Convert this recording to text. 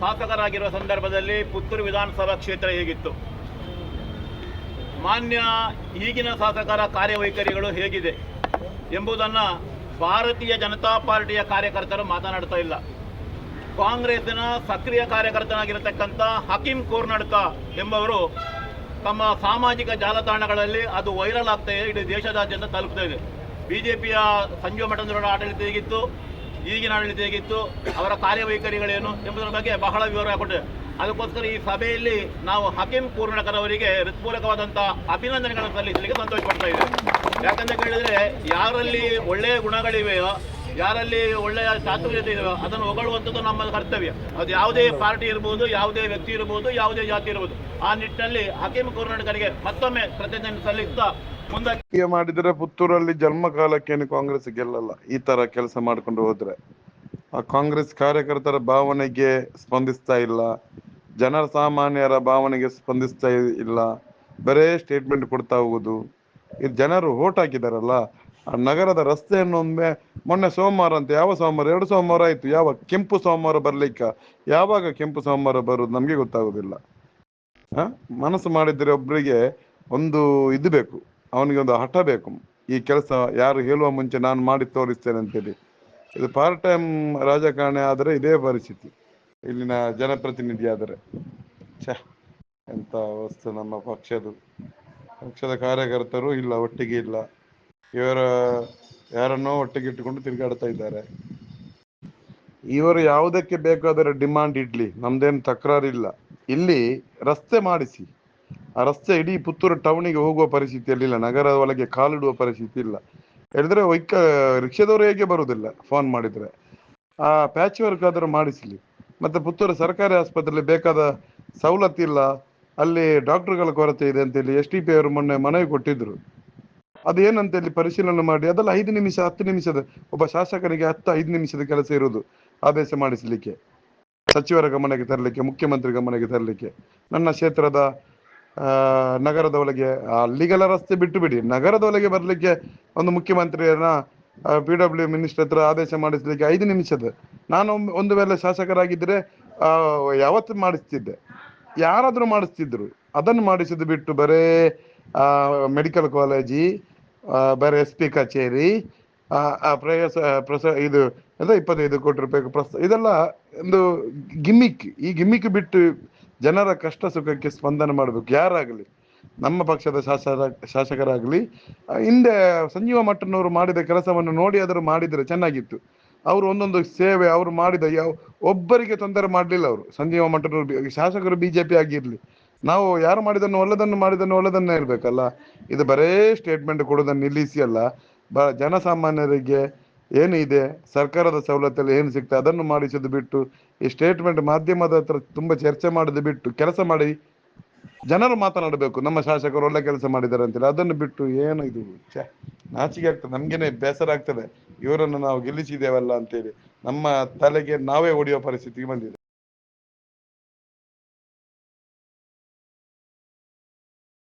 ಶಾಸಕರಾಗಿರುವ ಸಂದರ್ಭದಲ್ಲಿ ಪುತ್ತೂರು ವಿಧಾನಸಭಾ ಕ್ಷೇತ್ರ ಹೇಗಿತ್ತು? ಮಾನ್ಯ ಈಗಿನ ಶಾಸಕರ ಕಾರ್ಯವೈಖರಿಗಳು ಹೇಗಿದೆ ಎಂಬುದನ್ನ ಭಾರತೀಯ ಜನತಾ ಪಾರ್ಟಿಯ ಕಾರ್ಯಕರ್ತರು ಮಾತನಾಡ್ತಾ ಇಲ್ಲ. ಕಾಂಗ್ರೆಸ್ನ ಸಕ್ರಿಯ ಕಾರ್ಯಕರ್ತನಾಗಿರತಕ್ಕಂಥ ಹಕೀಂ ಕೋರ್ನಡ್ಕ ಎಂಬವರು ತಮ್ಮ ಸಾಮಾಜಿಕ ಜಾಲತಾಣಗಳಲ್ಲಿ ಅದು ವೈರಲ್ ಆಗ್ತಾ ಇದೆ. ಇಡೀ ದೇಶದಾದ್ಯಂತ ತಲುಪ್ತಾ ಇದೆ. ಬಿಜೆಪಿಯ ಸಂಜೀವ ಮಠದ ಆಡಳಿತ ಹೇಗಿತ್ತು? ಈಗಿನ ಆಡಳಿತ ಹೇಗಿತ್ತು, ಅವರ ಕಾರ್ಯವೈಖರಿಗಳೇನು ಎಂಬುದರ ಬಗ್ಗೆ ಬಹಳ ವಿವರ ಕೊಟ್ಟಿದೆ. ಅದಕ್ಕೋಸ್ಕರ ಈ ಸಭೆಯಲ್ಲಿ ನಾವು ಹಕೀಂ ಪೂರ್ಣಕರ್ ಅವರಿಗೆ ಅಭಿನಂದನೆಗಳನ್ನು ಸಲ್ಲಿಸಲಿಕ್ಕೆ ಸಂತೋಷ ಪಡ್ತಾ ಇದ್ದೇವೆ. ಯಾಕಂತ ಕೇಳಿದ್ರೆ, ಯಾರಲ್ಲಿ ಒಳ್ಳೆಯ ಗುಣಗಳಿವೆಯೋ ಯಾರಲ್ಲಿ ಒಳ್ಳೆಯ ಚಾತುರ್ಯತೆ ಇದೆಯೋ ಅದನ್ನು ಹೊಗಳುವಂಥದ್ದು ನಮ್ಮ ಕರ್ತವ್ಯ. ಅದು ಯಾವುದೇ ಪಾರ್ಟಿ ಇರ್ಬೋದು, ಯಾವುದೇ ವ್ಯಕ್ತಿ ಇರ್ಬೋದು, ಯಾವುದೇ ಜಾತಿ ಇರ್ಬೋದು. ಆ ನಿಟ್ಟಿನಲ್ಲಿ ಹಕೀಮ್ ಕರ್ನಾಟಕರಿಗೆ ಮತ್ತೊಮ್ಮೆ ಕೃತಜ್ಞತೆ ಸಲ್ಲಿಸ್ತಾ ಮುಂದಕ್ಕೆ ಮಾಡಿದರೆ ಪುತ್ತೂರಲ್ಲಿ ಜನ್ಮ ಕಾಲಕ್ಕೇನು ಕಾಂಗ್ರೆಸ್ ಗೆಲ್ಲಲ್ಲ? ಈ ತರ ಕೆಲಸ ಮಾಡ್ಕೊಂಡು ಹೋದ್ರೆ. ಆ ಕಾಂಗ್ರೆಸ್ ಕಾರ್ಯಕರ್ತರ ಭಾವನೆಗೆ ಸ್ಪಂದಿಸ್ತಾ ಇಲ್ಲ. ಜನರ ಸಾಮಾನ್ಯರ ಭಾವನೆಗೆ ಸ್ಪಂದಿಸ್ತಾ ಇಲ್ಲ. ಬರೇ ಸ್ಟೇಟ್ಮೆಂಟ್ ಕೊಡ್ತಾ ಹೋಗುದು. ಇದು ಜನರು ಓಟ್ ಹಾಕಿದಾರಲ್ಲ ನಗರದ ರಸ್ತೆಯನ್ನು ಒಮ್ಮೆ ಮೊನ್ನೆ ಸೋಮವಾರ ಅಂತ ಯಾವ ಸೋಮವಾರ? ಎರಡು ಸೋಮವಾರ ಆಯ್ತು. ಯಾವ ಕೆಂಪು ಸೋಮವಾರ ಬರ್ಲಿಕ್ಕ? ಯಾವಾಗ ಕೆಂಪು ಸೋಮವಾರ ಬರುದು ನಮಗೆ ಗೊತ್ತಾಗುದಿಲ್ಲ. ಹ? ಮನಸ್ಸು ಮಾಡಿದ್ರೆ ಒಬ್ರಿಗೆ ಒಂದು ಇದು ಬೇಕು. ಅವನಿಗೆ ಒಂದು ಹಠ ಬೇಕು. ಈ ಕೆಲಸ ಯಾರು ಹೇಳುವ ಮುಂಚೆ ನಾನು ಮಾಡಿ ತೋರಿಸ್ತೇನೆ ಅಂತೇಳಿ. ಇದು ಪಾರ್ಟ್ ಟೈಮ್ ರಾಜಕಾರಣಿ ಆದರೆ ಇದೇ ಪರಿಸ್ಥಿತಿ. ಇಲ್ಲಿನ ಜನಪ್ರತಿನಿಧಿ ಆದರೆ. ಛ, ಎಂತ ವಸ್ತು ನಮ್ಮ ಪಕ್ಷದು ಪಕ್ಷದ ಕಾರ್ಯಕರ್ತರು ಇಲ್ಲ, ಒಟ್ಟಿಗೆ ಇಲ್ಲ. ಇವರ ಯಾರನ್ನೋ ಒಟ್ಟಿಗೆ ಇಟ್ಟುಕೊಂಡು ತಿರುಗಾಡ್ತಾ ಇದ್ದಾರೆ. ಇವರು ಯಾವುದಕ್ಕೆ ಬೇಕಾದರೆ ಡಿಮಾಂಡ್ ಇಡ್ಲಿ, ನಮ್ದೇನು ತಕರಾರಿಲ್ಲ. ಇಲ್ಲಿ ರಸ್ತೆ ಮಾಡಿಸಿ. ಆ ರಸ್ತೆ ಇಡೀ ಪುತ್ತೂರು ಟೌನಿಗೆ ಹೋಗುವ ಪರಿಸ್ಥಿತಿಯಲ್ಲಿ ಇಲ್ಲ, ನಗರ ಒಳಗೆ ಕಾಲಿಡುವ ಪರಿಸ್ಥಿತಿ ಇಲ್ಲ. ಹೇಳಿದ್ರೆ ವೈಕ, ರಿಕ್ಷಾದವರು ಹೇಗೆ ಬರುವುದಿಲ್ಲ ಫೋನ್ ಮಾಡಿದ್ರೆ. ಆ ಪ್ಯಾಚ್ ವರ್ಕ್ ಆದರೂ ಮಾಡಿಸಲಿ. ಮತ್ತೆ ಪುತ್ತೂರು ಸರ್ಕಾರಿ ಆಸ್ಪತ್ರೆಯಲ್ಲಿ ಬೇಕಾದ ಸವಲತ್ತಿಲ್ಲ, ಅಲ್ಲಿ ಡಾಕ್ಟರ್ಗಳ ಕೊರತೆ ಇದೆ ಅಂತೇಳಿ ಎಸ್ ಟಿ ಪಿ ಅವರು ಮೊನ್ನೆ ಮನವಿ ಕೊಟ್ಟಿದ್ರು. ಅದೇನಂತೇಳಿ ಪರಿಶೀಲನೆ ಮಾಡಿ, ಅದೆಲ್ಲ ಐದು ನಿಮಿಷ, ಹತ್ತು ನಿಮಿಷದ, ಒಬ್ಬ ಶಾಸಕನಿಗೆ ಹತ್ತು, ಐದು ನಿಮಿಷದ ಕೆಲಸ ಇರುವುದು ಆದೇಶ ಮಾಡಿಸಲಿಕ್ಕೆ. ಸಚಿವರ ಗಮನಕ್ಕೆ ತರಲಿಕ್ಕೆ, ಮುಖ್ಯಮಂತ್ರಿ ಗಮನಕ್ಕೆ ತರಲಿಕ್ಕೆ. ನನ್ನ ಕ್ಷೇತ್ರದ ನಗರದ ಒಳಗೆ ಅಲ್ಲಿಗಲ ರಸ್ತೆ ಬಿಟ್ಟು ಬಿಡಿ. ನಗರದ ಒಳಗೆ ಬರ್ಲಿಕ್ಕೆ ಒಂದು ಮುಖ್ಯಮಂತ್ರಿಯನ್ನ ಪಿ ಡಬ್ಲ್ಯೂ ಮಿನಿಸ್ಟರ್ ಹತ್ರ ಆದೇಶ ಮಾಡಿಸ್ಲಿಕ್ಕೆ ಐದು ನಿಮಿಷದ. ನಾನು ಒಂದು ವೇಳೆ ಶಾಸಕರಾಗಿದ್ದರೆ ಯಾವತ್ತು ಮಾಡಿಸ್ತಿದ್ದೆ? ಯಾರಾದ್ರೂ ಮಾಡಿಸ್ತಿದ್ರು. ಅದನ್ನು ಮಾಡಿಸಿದ್ದು ಬಿಟ್ಟು ಬರೇ ಮೆಡಿಕಲ್ ಕಾಲೇಜಿ ಬರೀ ಎಸ್ ಪಿ ಕಚೇರಿ ಪ್ರಯಾಸ ಪ್ರಸ, ಇದು ಎಲ್ಲ ಇಪ್ಪತ್ತೈದು ಕೋಟಿ ರೂಪಾಯಿ ಪ್ರಸ್ತ ಇದೆಲ್ಲ ಒಂದು ಗಿಮ್ಮಿಕ್, ಈ ಗಿಮ್ಮಿಕ್ ಬಿಟ್ಟು ಜನರ ಕಷ್ಟ ಸುಖಕ್ಕೆ ಸ್ಪಂದನೆ ಮಾಡಬೇಕು. ಯಾರಾಗಲಿ? ನಮ್ಮ ಪಕ್ಷದ ಶಾಸಕ ಶಾಸಕರಾಗಲಿ ಹಿಂದೆ ಸಂಜೀವ ಮಟ್ಟನವರು ಮಾಡಿದ ಕೆಲಸವನ್ನು ನೋಡಿ ಆದರೂ ಮಾಡಿದರೆ ಚೆನ್ನಾಗಿತ್ತು. ಅವರು ಒಂದೊಂದು ಸೇವೆ ಅವರು ಮಾಡಿದ ಯಾವ ಒಬ್ಬರಿಗೆ ತೊಂದರೆ ಮಾಡಲಿಲ್ಲ ಅವರು. ಸಂಜೀವ ಮಟ್ಟನವರು ಬಿ- ಶಾಸಕರು ಬಿಜೆಪಿ ಆಗಿರ್ಲಿ. ನಾವು ಯಾರು ಮಾಡಿದನ್ನು ಒಳ್ಳೆದನ್ನು ಮಾಡಿದನ್ನು ಒಳ್ಳೆದನ್ನೇ ಇರ್ಬೇಕಲ್ಲ ಇದು ಬರೇ ಸ್ಟೇಟ್ಮೆಂಟ್ ಕೊಡೋದನ್ನು ನಿಲ್ಲಿಸಿ ಅಲ್ಲ. ಬ ಜನಸಾಮಾನ್ಯರಿಗೆ ಏನು ಇದೆ ಸರ್ಕಾರದ ಸವಲತ್ತಲ್ಲಿ ಏನು ಸಿಗ್ತದೆ ಅದನ್ನು ಮಾಡಿಸೋದು ಬಿಟ್ಟು ಈ ಸ್ಟೇಟ್ಮೆಂಟ್ ಮಾಧ್ಯಮದ ಹತ್ರ ತುಂಬಾ ಚರ್ಚೆ ಮಾಡೋದು ಬಿಟ್ಟು ಕೆಲಸ ಮಾಡಿ ಜನರು ಮಾತನಾಡಬೇಕು. ನಮ್ಮ ಶಾಸಕರು ಒಳ್ಳೆ ಕೆಲಸ ಮಾಡಿದ್ದಾರೆ ಅಂತೇಳಿ ಅದನ್ನು ಬಿಟ್ಟು ಏನು ಇದು? ಛೆ, ನಾಚಿಕೆ ಆಗ್ತದೆ. ನಮ್ಗೇನೆ ಬೇಸರ ಆಗ್ತದೆ. ಇವರನ್ನು ನಾವು ಗೆಲ್ಲಿಸಿದ್ದೇವಲ್ಲ ಅಂತೇಳಿ. ನಮ್ಮ ತಲೆಗೆ ನಾವೇ ಹೊಡೆಯುವ ಪರಿಸ್ಥಿತಿಗೆ ಬಂದಿದೆ.